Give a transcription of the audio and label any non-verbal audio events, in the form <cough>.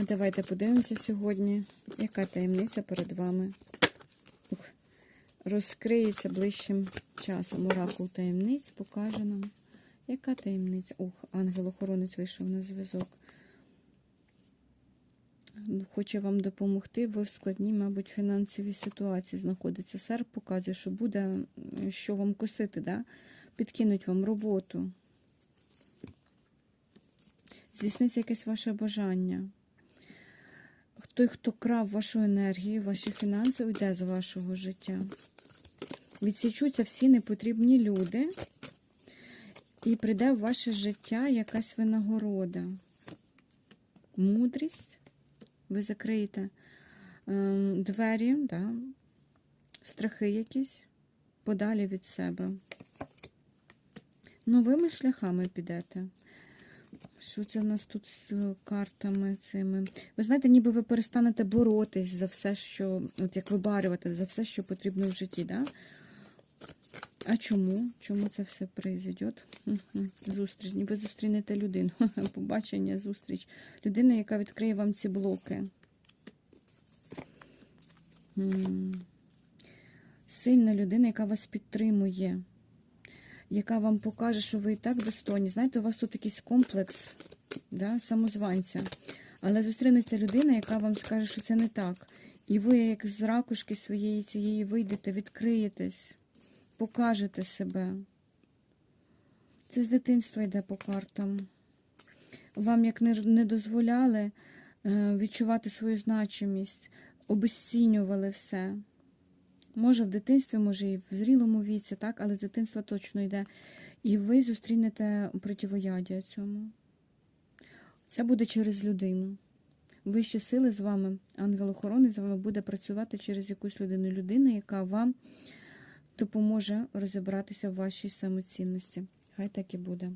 А давайте подивимося сьогодні, яка таємниця перед вами Ух. розкриється ближчим часом. Оракул таємниць покаже нам. Яка таємниця? Ух, ангел-охоронець вийшов на зв'язок. Хоче вам допомогти, ви в складній, мабуть, фінансовій ситуації знаходиться. Серп показує, що буде що вам косити, да? підкинуть вам роботу. Здійсниться якесь ваше бажання. Той, хто крав вашу енергію, ваші фінанси, уйде з вашого життя. Відсічуться всі непотрібні люди, і прийде в ваше життя якась винагорода. Мудрість. Ви закриєте ем, двері, да, страхи якісь подалі від себе. Новими шляхами підете. Що це в нас тут з картами цими? Ви знаєте, ніби ви перестанете боротись за все, що, от як вибарювати, за все, що потрібно в житті, да? А чому? Чому це все произойде? Мгм. Зустріч. Ви зустрінете людину. <laughs> Побачення, зустріч. Людина, яка відкриє вам ці блоки. Сильна людина, яка вас підтримує, яка вам покаже, що ви і так достойні. Знаєте, у вас тут якийсь комплекс да, самозванця. Але зустрінеться людина, яка вам скаже, що це не так. І ви, як з ракушки своєї цієї вийдете, відкриєтесь, покажете себе. Це з дитинства йде по картам. Вам як не, дозволяли е, відчувати свою значимість, обесцінювали все. Може, в дитинстві, може і в зрілому віці, так, але з дитинства точно йде. І ви зустрінете противоядія цьому. Це буде через людину. Вищі сили з вами, ангел-охоронець з вами буде працювати через якусь людину. Людина, яка вам допоможе розібратися в вашій самоцінності. Хай так і буде.